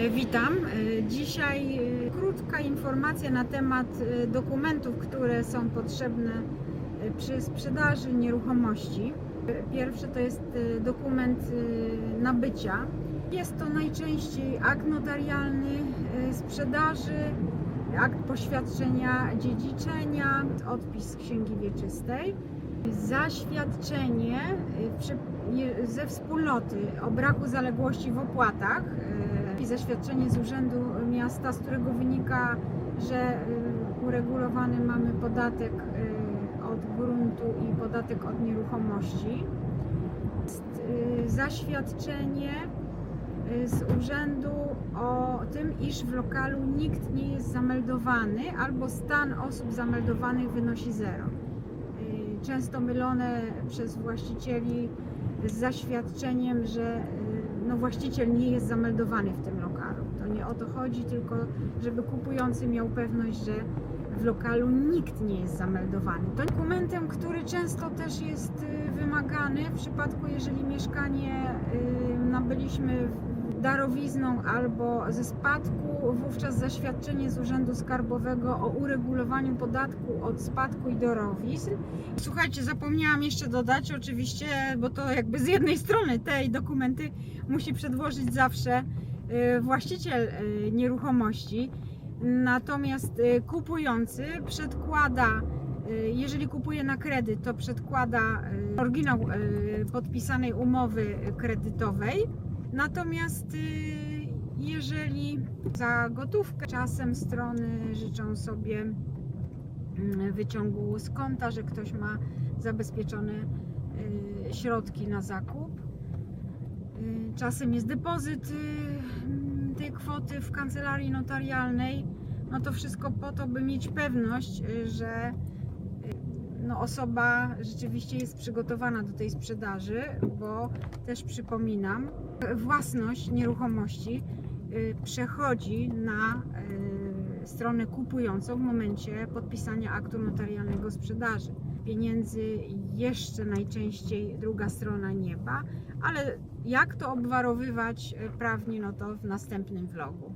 Witam. Dzisiaj e, krótka informacja na temat e, dokumentów, które są potrzebne e, przy sprzedaży nieruchomości. Pierwszy to jest dokument nabycia. Jest to najczęściej akt notarialny sprzedaży, akt poświadczenia dziedziczenia, odpis księgi wieczystej, zaświadczenie ze wspólnoty o braku zaległości w opłatach i zaświadczenie z Urzędu Miasta, z którego wynika, że e, uregulowany mamy podatek e, od gruntu i podatek od nieruchomości. E, Zaświadczenie z urzędu o tym, iż w lokalu nikt nie jest zameldowany albo stan osób zameldowanych wynosi zero. Y, Często mylone przez właścicieli z zaświadczeniem, że y, no, właściciel nie jest zameldowany w tym lokalu. To nie o to chodzi, tylko żeby kupujący miał pewność, że w lokalu nikt nie jest zameldowany. To dokumentem, który często też jest y, wymagany w przypadku, jeżeli mieszkanie y, nabyliśmy darowizną albo ze spadku, wówczas zaświadczenie z Urzędu Skarbowego o uregulowaniu podatku od spadku i darowizn. Słuchajcie, zapomniałam jeszcze dodać oczywiście, bo to jakby z jednej strony te dokumenty musi przedłożyć zawsze y, właściciel y, nieruchomości, natomiast y, kupujący przedkłada jeżeli kupuje na kredyt, to przedkłada oryginał podpisanej umowy kredytowej. Natomiast y, jeżeli za gotówkę czasem strony życzą sobie mm, wyciągu z konta, że ktoś ma zabezpieczone y, środki na zakup. Y, Czasem jest depozyt mm, tej kwoty w kancelarii notarialnej. No to wszystko po to, by mieć pewność, że no, osoba rzeczywiście jest przygotowana do tej sprzedaży, bo też przypominam, własność nieruchomości y, przechodzi na y, stronę kupującą w momencie podpisania aktu notarialnego sprzedaży. Pieniędzy jeszcze najczęściej druga strona nie ma, ale jak to obwarowywać y, prawnie, no to w następnym vlogu.